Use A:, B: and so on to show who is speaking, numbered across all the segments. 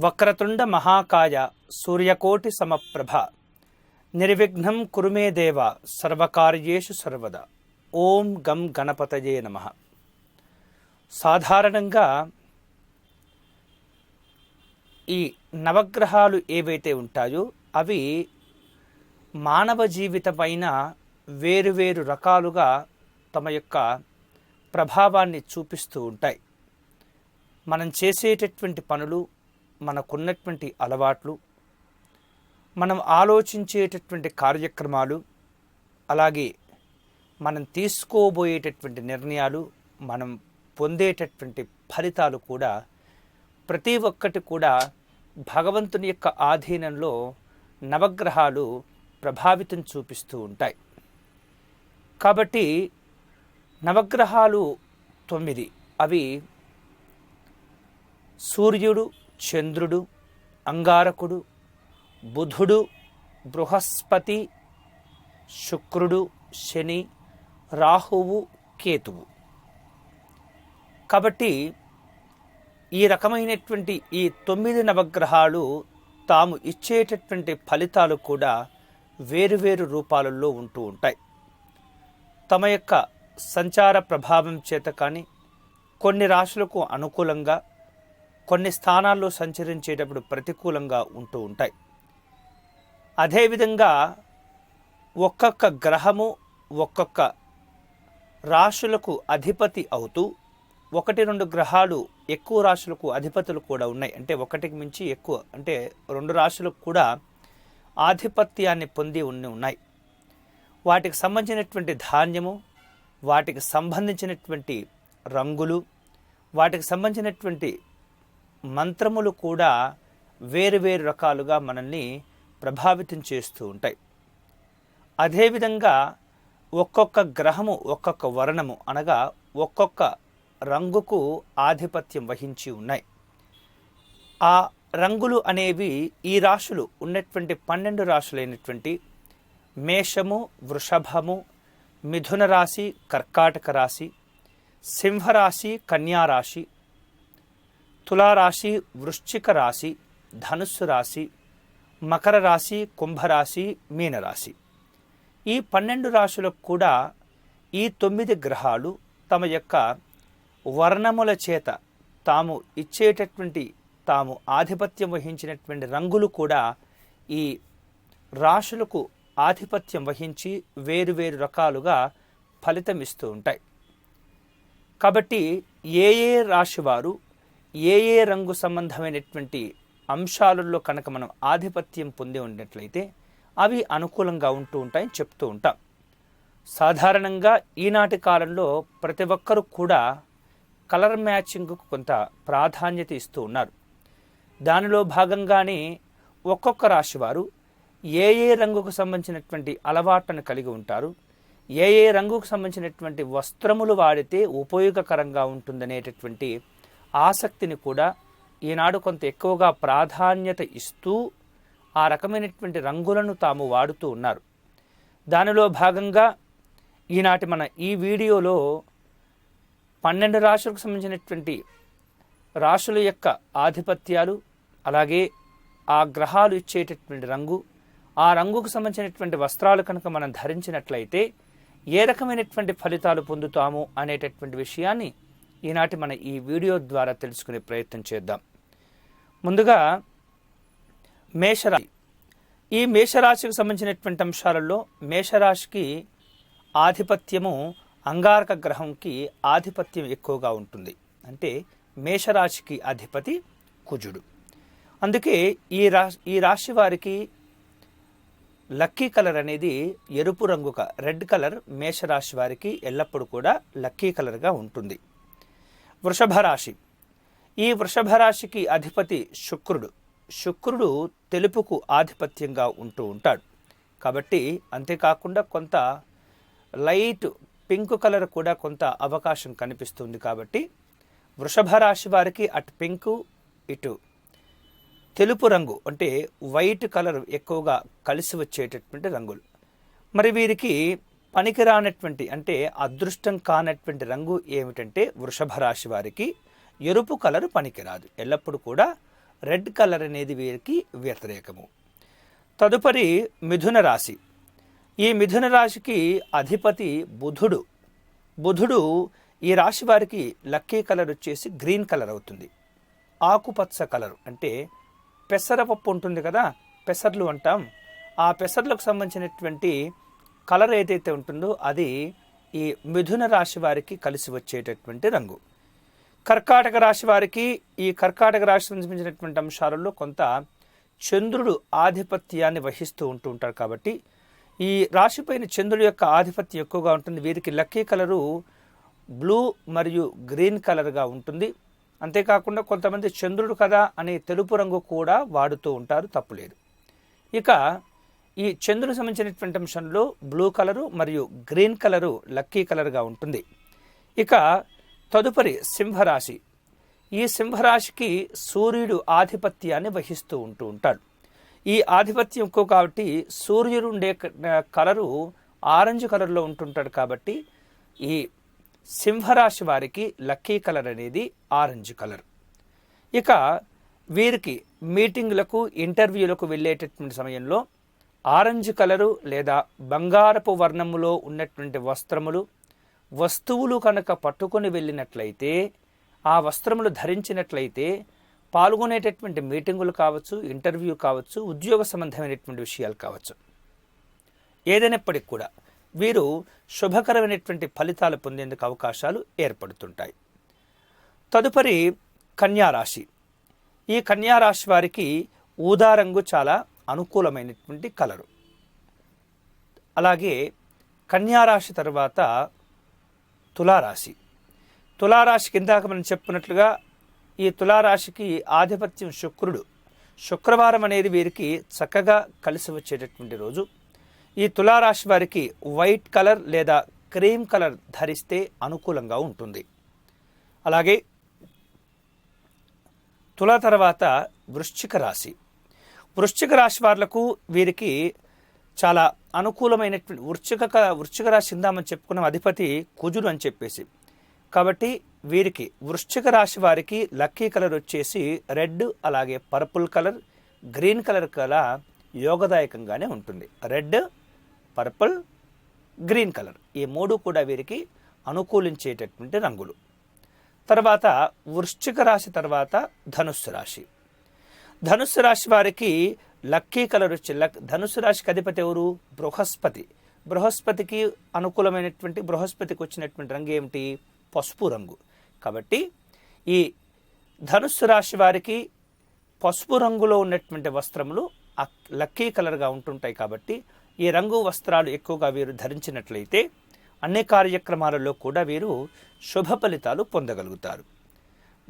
A: వక్రతుండ మహాకాయ సూర్యకోటి సమప్రభ. నిర్విఘ్నం కురుమే దేవ సర్వకార్యేషు సర్వదా. ఓం గం గణపతయే నమ. సాధారణంగా ఈ నవగ్రహాలు ఏవైతే ఉంటాయో అవి మానవ జీవితమైన వేరువేరు రకాలుగా తమ యొక్క ప్రభావాన్ని చూపిస్తూ ఉంటాయి. మనం చేసేటటువంటి పనులు మనకున్నటువంటి అలవాట్లు మనం ఆలోచించేటటువంటి కార్యక్రమాలు అలాగే మనం తీసుకోబోయేటటువంటి నిర్ణయాలు మనం పొందేటటువంటి ఫలితాలు కూడా ప్రతి ఒక్కటి కూడా భగవంతుని యొక్క ఆధీనంలో నవగ్రహాలు ప్రభావితం చూపిస్తూ ఉంటాయి. కాబట్టి నవగ్రహాలు తొమ్మిది. అవి సూర్యుడు చంద్రుడు అంగారకుడు బుధుడు బృహస్పతి శుక్రుడు శని రాహువు కేతువు. కాబట్టి ఈ రకమైనటువంటి ఈ తొమ్మిది నవగ్రహాలు తాము ఇచ్చేటటువంటి ఫలితాలు కూడా వేరువేరు రూపాలలో ఉంటూ ఉంటాయి. తమ యొక్క సంచార ప్రభావం చేత కానీ కొన్ని రాశులకు అనుకూలంగా కొన్ని స్థానాల్లో సంచరించేటప్పుడు ప్రతికూలంగా ఉంటూ ఉంటాయి. అదేవిధంగా ఒక్కొక్క గ్రహము ఒక్కొక్క రాశులకు అధిపతి అవుతూ ఒకటి రెండు గ్రహాలు ఎక్కువ రాశులకు అధిపతులు కూడా ఉన్నాయి. అంటే ఒకటికి మించి ఎక్కువ అంటే రెండు రాశులకు కూడా ఆధిపత్యాన్ని పొంది ఉన్ని ఉన్నాయి. వాటికి సంబంధించినటువంటి ధాన్యము వాటికి సంబంధించినటువంటి రంగులు వాటికి సంబంధించినటువంటి మంత్రములు కూడా వేరు వేరు రకాలుగా మనల్ని ప్రభావితం చేస్తూ ఉంటాయి. అదేవిధంగా ఒక్కొక్క గ్రహము ఒక్కొక్క వర్ణము అనగా ఒక్కొక్క రంగుకు ఆధిపత్యం వహించి ఉన్నాయి. ఆ రంగులు అనేవి ఈ రాశులు ఉన్నటువంటి పన్నెండు రాశులైనటువంటి మేషము వృషభము మిథున రాశి కర్కాటక రాశి సింహరాశి కన్యారాశి తులారాశి వృశ్చిక రాశి ధనుస్సు రాశి మకర రాశి కుంభరాశి మీనరాశి ఈ పన్నెండు రాశులకు కూడా ఈ తొమ్మిది గ్రహాలు తమ యొక్క వర్ణముల చేత తాము ఇచ్చేటటువంటి తాము ఆధిపత్యం వహించినటువంటి రంగులు కూడా ఈ రాశులకు ఆధిపత్యం వహించి వేరువేరు రకాలుగా ఫలితమిస్తూ ఉంటాయి. కాబట్టి ఏ ఏ రాశివారు ఏ ఏ రంగు సంబంధమైనటువంటి అంశాలలో కనుక మనం ఆధిపత్యం పొంది ఉన్నట్లయితే అవి అనుకూలంగా ఉంటూ ఉంటాయని చెప్తూ ఉంటాం. సాధారణంగా ఈనాటి కాలంలో ప్రతి ఒక్కరూ కూడా కలర్ మ్యాచింగ్కు కొంత ప్రాధాన్యత ఇస్తూ ఉన్నారు. దానిలో భాగంగానే ఒక్కొక్క రాశివారు ఏ ఏ రంగుకు సంబంధించినటువంటి అలవాట్లను కలిగి ఉంటారు? ఏ ఏ రంగుకు సంబంధించినటువంటి వస్త్రములు వాడితే ఉపయోగకరంగా ఉంటుందనేటటువంటి ఆసక్తిని కూడా ఈనాడు కొంత ఎక్కువగా ప్రాధాన్యత ఇస్తూ ఆ రకమైనటువంటి రంగులను తాము వాడుతూ ఉన్నారు. దానిలో భాగంగా ఈనాటి మన ఈ వీడియోలో పన్నెండు రాశులకు సంబంధించినటువంటి రాశుల యొక్క ఆధిపత్యాలు అలాగే ఆ గ్రహాలు ఇచ్చేటటువంటి రంగు ఆ రంగుకు సంబంధించినటువంటి వస్త్రాలు కనుక మనం ధరించినట్లయితే ఏ రకమైనటువంటి ఫలితాలు పొందుతాము అనేటటువంటి విషయాన్ని ఈనాటి మన ఈ వీడియో ద్వారా తెలుసుకునే ప్రయత్నం చేద్దాం. ముందుగా మేషరాశి. ఈ మేషరాశికి సంబంధించినటువంటి అంశాలలో మేషరాశికి ఆధిపత్యము అంగారక గ్రహంకి ఆధిపత్యం ఎక్కువగా ఉంటుంది. అంటే మేషరాశికి అధిపతి కుజుడు. అందుకే ఈ రా ఈ రాశి వారికి లక్కీ కలర్ అనేది ఎరుపు రంగు రెడ్ కలర్ మేషరాశి వారికి ఎల్లప్పుడూ కూడా లక్కీ కలర్గా ఉంటుంది. వృషభ రాశి. ఈ వృషభ రాశికి అధిపతి శుక్రుడు. శుక్రుడు తెలుపుకు ఆధిపత్యంగా ఉంటూ ఉంటాడు. కాబట్టి అంతేకాకుండా కొంత లైట్ పింక్ కలర్ కూడా కొంత అవకాశం కనిపిస్తుంది కాబట్టి వృషభ రాశి వారికి అటు పింకు ఇటు తెలుపు రంగు అంటే వైట్ కలర్ ఎక్కువగా కలిసి వచ్చేటటువంటి రంగులు. మరి వీరికి పనికిరానటువంటి అంటే అదృష్టం కానటువంటి రంగు ఏమిటంటే వృషభ రాశి వారికి ఎరుపు కలర్ పనికిరాదు. ఎల్లప్పుడూ కూడా రెడ్ కలర్ అనేది వీరికి వ్యతిరేకము. తదుపరి మిథున రాశి. ఈ మిథున రాశికి అధిపతి బుధుడు. బుధుడు ఈ రాశి వారికి లక్కీ కలర్ వచ్చేసి గ్రీన్ కలర్ అవుతుంది. ఆకుపచ్చ కలర్ అంటే పెసరపప్పు ఉంటుంది కదా పెసర్లు అంటాం. ఆ పెసర్లకు సంబంధించినటువంటి కలర్ ఏదైతే ఉంటుందో అది ఈ మిథున రాశి వారికి కలిసి వచ్చేటటువంటి రంగు. కర్కాటక రాశి వారికి ఈ కర్కాటక రాశి సంబంధించినటువంటి అంశాలలో కొంత చంద్రుడు ఆధిపత్యాన్ని వహిస్తూ ఉంటూ ఉంటారు కాబట్టి ఈ రాశిపైన చంద్రుడి యొక్క ఆధిపత్యం ఎక్కువగా ఉంటుంది. వీరికి లక్కీ కలరు బ్లూ మరియు గ్రీన్ కలర్గా ఉంటుంది. అంతేకాకుండా కొంతమంది చంద్రుడు కదా అనే తెలుపు రంగు కూడా వాడుతూ ఉంటారు తప్పులేదు ఇక ఈ చంద్రుడు సంబంధించినటువంటి అంశంలో బ్లూ కలరు మరియు గ్రీన్ కలరు లక్కీ కలర్గా ఉంటుంది. ఇక తదుపరి సింహరాశి. ఈ సింహరాశికి సూర్యుడు ఆధిపత్యాన్ని వహిస్తూ ఉంటూ ఉంటాడు. ఈ ఆధిపత్యం ఎక్కువ కాబట్టి సూర్యుడు ఉండే కలరు ఆరెంజ్ కలర్లో ఉంటుంటాడు కాబట్టి ఈ సింహరాశి వారికి లక్కీ కలర్ అనేది ఆరెంజ్ కలర్. ఇక వీరికి మీటింగ్లకు ఇంటర్వ్యూలకు వెళ్ళేటటువంటి సమయంలో ఆరెంజ్ కలరు లేదా బంగారపు వర్ణములో ఉన్నటువంటి వస్త్రములు వస్తువులు కనుక పట్టుకొని వెళ్ళినట్లయితే ఆ వస్త్రములు ధరించినట్లయితే పాల్గొనేటటువంటి మీటింగులు కావచ్చు ఇంటర్వ్యూ కావచ్చు ఉద్యోగ సంబంధమైనటువంటి విషయాలు కావచ్చు. ఏదైనప్పటికీ కూడా వీరు శుభకరమైనటువంటి ఫలితాలు పొందేందుకు అవకాశాలు ఏర్పడుతుంటాయి. తదుపరి కన్యారాశి ఈ కన్యారాశి వారికి ఊదా రంగు చాలా అనుకూలమైనటువంటి కలరు. అలాగే కన్యారాశి తర్వాత తులారాశి. తులారాశి కిందాక మనం చెప్పుకున్నట్లుగా ఈ తులారాశికి ఆధిపత్యం శుక్రుడు. శుక్రవారం అనేది వీరికి చక్కగా కలిసి వచ్చేటటువంటి రోజు. ఈ తులారాశి వారికి వైట్ కలర్ లేదా క్రీమ్ కలర్ ధరిస్తే అనుకూలంగా ఉంటుంది. అలాగే తుల తర్వాత వృశ్చిక రాశి. వృశ్చిక రాశి వాళ్ళకు వీరికి చాలా అనుకూలమైనటువంటి వృశ్చిక వృశ్చిక రాశి ఇందామని చెప్పుకున్నాం అధిపతి కుజుడు అని చెప్పేసి. కాబట్టి వీరికి వృశ్చిక రాశి వారికి లక్కీ కలర్ వచ్చేసి రెడ్ అలాగే పర్పుల్ కలర్ గ్రీన్ కలర్ కల యోగదాయకంగానే ఉంటుంది. Red purple green colour. ఈ మూడు కూడా వీరికి అనుకూలించేటటువంటి రంగులు. తర్వాత వృశ్చిక రాశి తర్వాత ధనుస్సు రాశి. ధనుస్సు రాశి వారికి లక్కీ కలర్ వచ్చి లక్ ధనుసు రాశికి అధిపతి ఎవరు? బృహస్పతి. బృహస్పతికి అనుకూలమైనటువంటి బృహస్పతికి వచ్చినటువంటి రంగు ఏమిటి? పసుపు రంగు. కాబట్టి ఈ ధనుస్సు రాశి వారికి పసుపు రంగులో ఉన్నటువంటి వస్త్రములు లక్కీ కలర్గా ఉంటుంటాయి కాబట్టి ఈ రంగు వస్త్రాలు ఎక్కువగా వీరు ధరించినట్లయితే అన్ని కార్యక్రమాలలో కూడా వీరు శుభ ఫలితాలు పొందగలుగుతారు.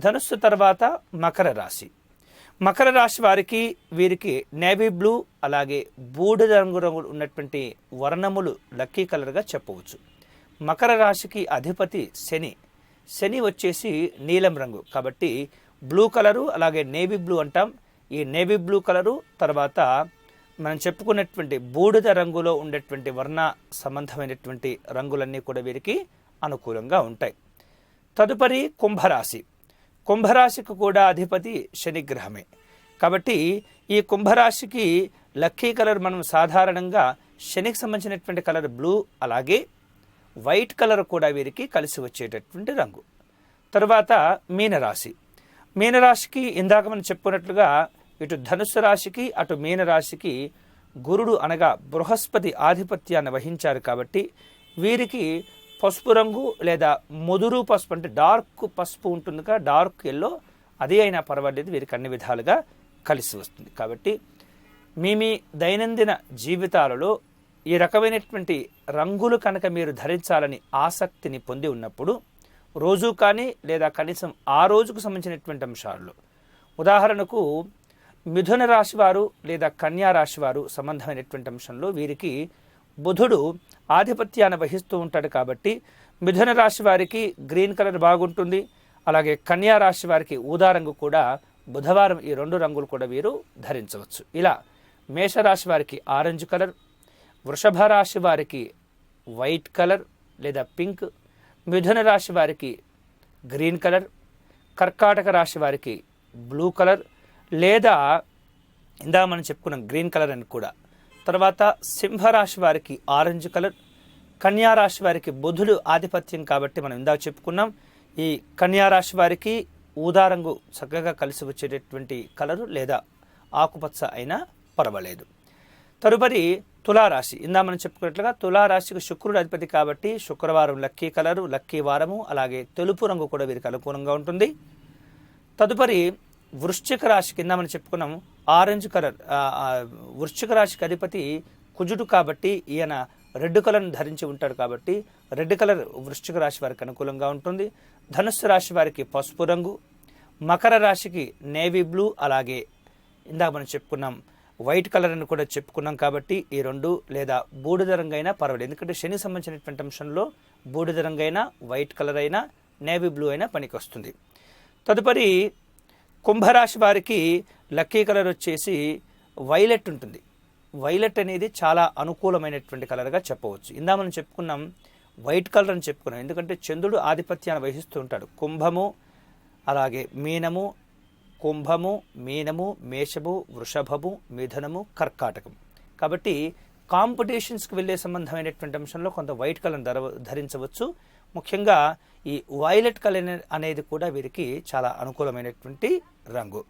A: ధనుస్సు తర్వాత మకర రాశి. మకర రాశి వారికి వీరికి నేవీ బ్లూ అలాగే బూడిద రంగు రంగులు ఉన్నటువంటి వర్ణములు లక్కీ కలర్గా చెప్పవచ్చు. మకర రాశికి అధిపతి శని. శని వచ్చేసి నీలం రంగు కాబట్టి బ్లూ కలరు అలాగే నేవీ బ్లూ అంటాం. ఈ నేవీ బ్లూ కలరు తర్వాత మనం చెప్పుకున్నటువంటి బూడిద రంగులో ఉండేటువంటి వర్ణ సంబంధమైనటువంటి రంగులన్నీ కూడా వీరికి అనుకూలంగా ఉంటాయి. తదుపరి కుంభరాశి. కుంభరాశికి కూడా అధిపతి శనిగ్రహమే. కాబట్టి ఈ కుంభరాశికి లక్కీ కలర్ మనం సాధారణంగా శనికి సంబంధించినటువంటి కలర్ బ్లూ అలాగే వైట్ కలర్ కూడా వీరికి కలిసి వచ్చేటటువంటి రంగు. తరువాత మీనరాశి. మీనరాశికి ఇందాక మనం చెప్పుకున్నట్లుగా ఇటు ధనుసు రాశికి అటు మీనరాశికి గురుడు అనగా బృహస్పతి ఆధిపత్యాన్ని వహించారు కాబట్టి వీరికి పసుపు రంగు లేదా ముదురు పసుపు అంటే డార్క్ పసుపు ఉంటుందిగా డార్క్ ఎల్లో అదే అయినా పర్వాలేదు వీరికి అన్ని విధాలుగా కలిసి వస్తుంది. కాబట్టి మీ మీ దైనందిన జీవితాలలో ఈ రకమైనటువంటి రంగులు కనుక మీరు ధరించాలని ఆసక్తిని పొంది ఉన్నప్పుడు రోజు కానీ లేదా కనీసం ఆ రోజుకు సంబంధించినటువంటి అంశాలు. ఉదాహరణకు మిథున రాశి వారు లేదా కన్యా రాశి వారు సంబంధమైనటువంటి అంశంలో వీరికి బుధుడు ఆధిపత్యాన్ని వహిస్తూ ఉంటాడు కాబట్టి మిథున రాశి వారికి గ్రీన్ కలర్ బాగుంటుంది. అలాగే కన్యా రాశి వారికి ఊదా రంగు కూడా బుధవారం ఈ రెండు రంగులు కూడా వీరు ధరించవచ్చు. ఇలా మేషరాశి వారికి ఆరెంజ్ కలర్ వృషభ రాశి వారికి వైట్ కలర్ లేదా పింక్ మిథున రాశి వారికి గ్రీన్ కలర్ కర్కాటక రాశి వారికి బ్లూ కలర్ లేదా ఇందా మనం చెప్పుకున్నాం గ్రీన్ కలర్ అని కూడా. తర్వాత సింహరాశి వారికి ఆరెంజ్ కలర్ కన్యా రాశి వారికి బుధుడు ఆధిపత్యం కాబట్టి మనం ఇందాక చెప్పుకున్నాం. ఈ కన్యా రాశి వారికి ఊదా రంగు చక్కగా కలిసి వచ్చేటటువంటి కలరు లేదా ఆకుపచ్చ అయినా పర్వాలేదు. తదుపరి తులారాశి. ఇందా మనం చెప్పుకున్నట్లుగా తులారాశికి శుక్రుడు అధిపతి కాబట్టి శుక్రవారం లక్కీ కలరు లక్కీ వారము అలాగే తెలుపు రంగు కూడా వీరికి అనుకూలంగా ఉంటుంది. తదుపరి వృశ్చిక రాశి కింద మనం చెప్పుకున్నాం ఆరెంజ్ కలర్ వృశ్చిక రాశికి అధిపతి కుజుడు కాబట్టి ఈయన రెడ్ కలర్ని ధరించి ఉంటాడు కాబట్టి రెడ్ కలర్ వృశ్చిక రాశి వారికి అనుకూలంగా ఉంటుంది. ధనుస్సు రాశి వారికి పసుపు రంగు మకర రాశికి నేవీ బ్లూ అలాగే ఇందాక మనం చెప్పుకున్నాం వైట్ కలర్ అని కూడా చెప్పుకున్నాం కాబట్టి ఈ రెండు లేదా బూడిద రంగైనా పర్వాలేదు. ఎందుకంటే శని సంబంధించినటువంటి అంశంలో బూడిద రంగైనా వైట్ కలర్ అయినా నేవీ బ్లూ అయినా పనికి వస్తుంది తదుపరి కుంభరాశి వారికి లక్కీ కలర్ వచ్చేసి వైలెట్ ఉంటుంది. వైలెట్ అనేది చాలా అనుకూలమైనటువంటి కలర్గా చెప్పవచ్చు. ఇందా మనం చెప్పుకున్నాం వైట్ కలర్ అని చెప్పుకున్నాం. ఎందుకంటే చంద్రుడు ఆధిపత్యాన్ని వహిస్తూ ఉంటాడు. కుంభము అలాగే మీనము కుంభము మీనము మేషము వృషభము మిథునము కర్కాటకం కాబట్టి కాంపిటీషన్స్కి వెళ్ళే సంబంధమైనటువంటి అంశంలో కొంత వైట్ కలర్ ధర ధరించవచ్చు. ముఖ్యంగా ఈ వైలెట్ కలర్ అనేది కూడా వీరికి చాలా అనుకూలమైనటువంటి రంగు.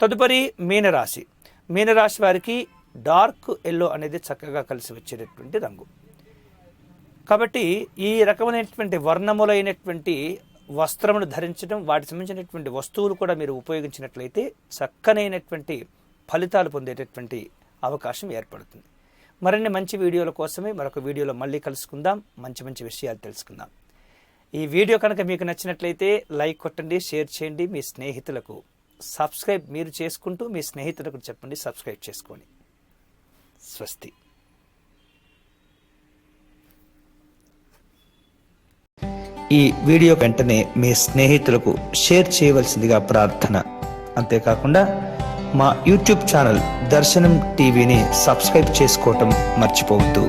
A: తదుపరి మీనరాశి. మీనరాశి వారికి డార్క్ ఎల్లో అనేది చక్కగా కలిసి వచ్చేటటువంటి రంగు. కాబట్టి ఈ రకమైనటువంటి వర్ణములైనటువంటి వస్త్రమును ధరించడం వాటికి సంబంధించినటువంటి వస్తువులు కూడా మీరు ఉపయోగించినట్లయితే చక్కనైనటువంటి ఫలితాలు పొందేటటువంటి అవకాశం ఏర్పడుతుంది. మరిన్ని మంచి వీడియోల కోసమే మరొక వీడియోలో మళ్ళీ కలుసుకుందాం. మంచి మంచి విషయాలు తెలుసుకుందాం. ఈ వీడియో కనుక మీకు నచ్చినట్లయితే లైక్ కొట్టండి షేర్ చేయండి. మీ స్నేహితులకు సబ్స్క్రైబ్ మీరు చేసుకుంటూ మీ స్నేహితులకు చెప్పండి సబ్స్క్రైబ్ చేసుకోండి. స్వస్తి. ఈ వీడియో వెంటనే మీ స్నేహితులకు షేర్ చేయవలసిందిగా ప్రార్థన. అంతేకాకుండా మా యూట్యూబ్ ఛానల్ దర్శనం టీవీని సబ్స్క్రైబ్ చేసుకోవటం మర్చిపోవద్దు.